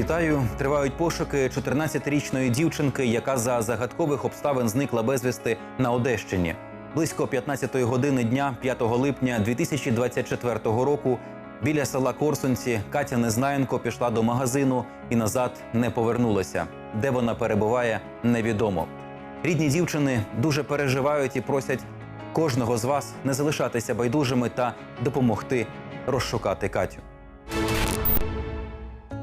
Вітаю! Тривають пошуки 14-річної дівчинки, яка за загадкових обставин зникла безвісти на Одещині. Близько 15-ї години дня, 5 липня 2024 року, біля села Корсунці Катя Незнаєнко пішла до магазину і назад не повернулася. Де вона перебуває, невідомо. Рідні дівчини дуже переживають і просять кожного з вас не залишатися байдужими та допомогти розшукати Катю.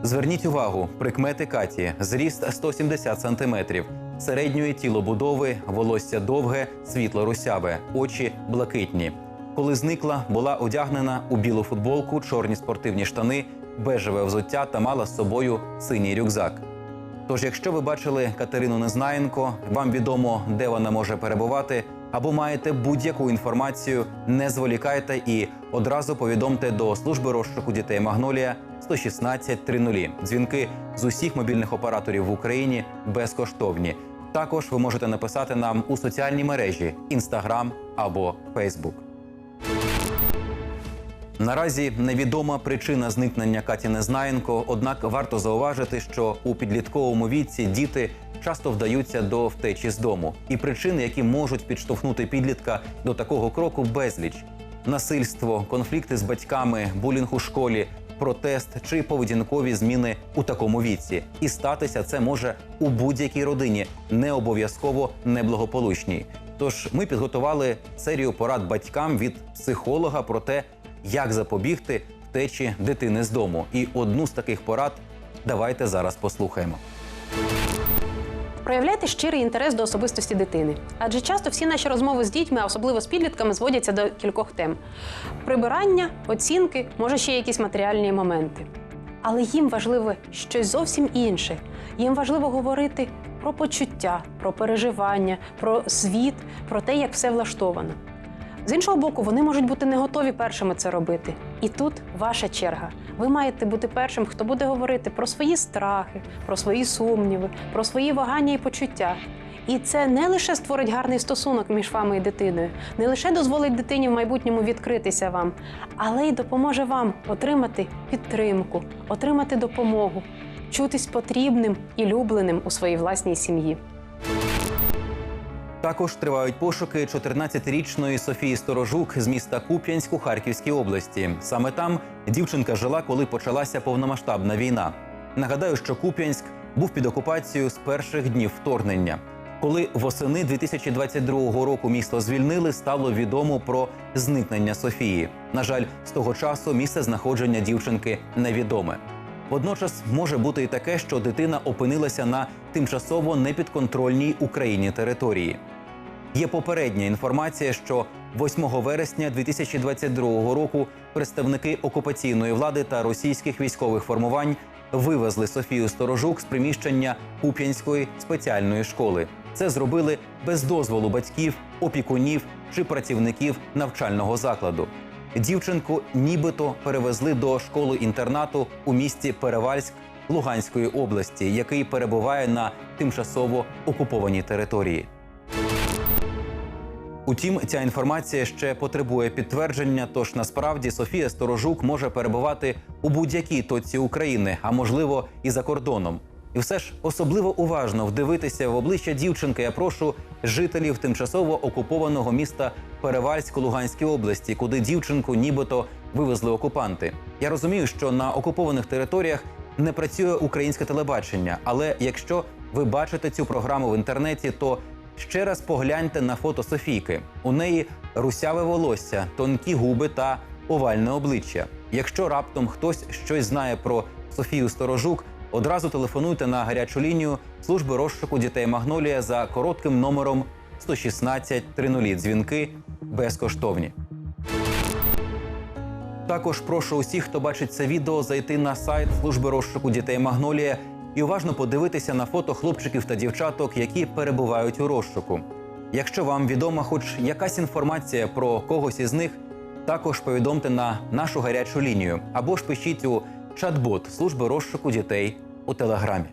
Зверніть увагу, прикмети Каті, зріст 170 сантиметрів, середньої тілобудови, волосся довге, світло русяве, очі блакитні. Коли зникла, була одягнена у білу футболку, чорні спортивні штани, бежеве взуття та мала з собою синій рюкзак. Тож, якщо ви бачили Катерину Незнаєнко, вам відомо, де вона може перебувати, або маєте будь-яку інформацію, не зволікайте і одразу повідомте до служби розшуку дітей Магнолія 116 300. Дзвінки з усіх мобільних операторів в Україні безкоштовні. Також ви можете написати нам у соціальній мережі Instagram або Facebook. Наразі невідома причина зникнення Каті Незнаєнко, однак варто зауважити, що у підлітковому віці діти часто вдаються до втечі з дому, і причини, які можуть підштовхнути підлітка до такого кроку, безліч: насильство, конфлікти з батьками, булінг у школі, протест чи поведінкові зміни у такому віці. І статися це може у будь-якій родині, не обов'язково неблагополучній. Тож ми підготували серію порад батькам від психолога про те, як запобігти втечі дитини з дому. І одну з таких порад давайте зараз послухаємо. Проявляйте щирий інтерес до особистості дитини, адже часто всі наші розмови з дітьми, а особливо з підлітками, зводяться до кількох тем: прибирання, оцінки, може ще якісь матеріальні моменти. Але їм важливо щось зовсім інше. Їм важливо говорити про почуття, про переживання, про світ, про те, як все влаштовано. З іншого боку, вони можуть бути не готові першими це робити. І тут ваша черга. Ви маєте бути першим, хто буде говорити про свої страхи, про свої сумніви, про свої вагання і почуття. І це не лише створить гарний стосунок між вами і дитиною, не лише дозволить дитині в майбутньому відкритися вам, але й допоможе вам отримати підтримку, отримати допомогу, чутись потрібним і любленим у своїй власній сім'ї. Також тривають пошуки 14-річної Софії Сторожук з міста Куп'янськ у Харківській області. Саме там дівчинка жила, коли почалася повномасштабна війна. Нагадаю, що Куп'янськ був під окупацією з перших днів вторгнення. Коли восени 2022 року місто звільнили, стало відомо про зникнення Софії. На жаль, з того часу місце знаходження дівчинки невідоме. Водночас може бути і таке, що дитина опинилася на тимчасово непідконтрольній Україні території. Є попередня інформація, що 8 вересня 2022 року представники окупаційної влади та російських військових формувань вивезли Софію Сторожук з приміщення Куп'янської спеціальної школи. Це зробили без дозволу батьків, опікунів чи працівників навчального закладу. Дівчинку нібито перевезли до школи-інтернату у місті Перевальськ Луганської області, який перебуває на тимчасово окупованій території. Утім, ця інформація ще потребує підтвердження. Тож насправді Софія Сторожук може перебувати у будь-якій точці України, а можливо і за кордоном. І все ж особливо уважно вдивитися в обличчя дівчинки. Я прошу жителів тимчасово окупованого міста перевальськ Луганській області, куди дівчинку нібито вивезли окупанти. Я розумію, що на окупованих територіях не працює українське телебачення, але якщо ви бачите цю програму в інтернеті, то ще раз погляньте на фото Софійки. У неї русяве волосся, тонкі губи та овальне обличчя. Якщо раптом хтось щось знає про Софію Сторожук, одразу телефонуйте на гарячу лінію служби розшуку дітей Магнолія за коротким номером 116 30. Дзвінки безкоштовні. Також прошу усіх, хто бачить це відео, зайти на сайт служби розшуку дітей Магнолія і уважно подивитися на фото хлопчиків та дівчаток, які перебувають у розшуку. Якщо вам відома хоч якась інформація про когось із них, також повідомте на нашу гарячу лінію або ж пишіть у чат-бот служби розшуку дітей у телеграмі.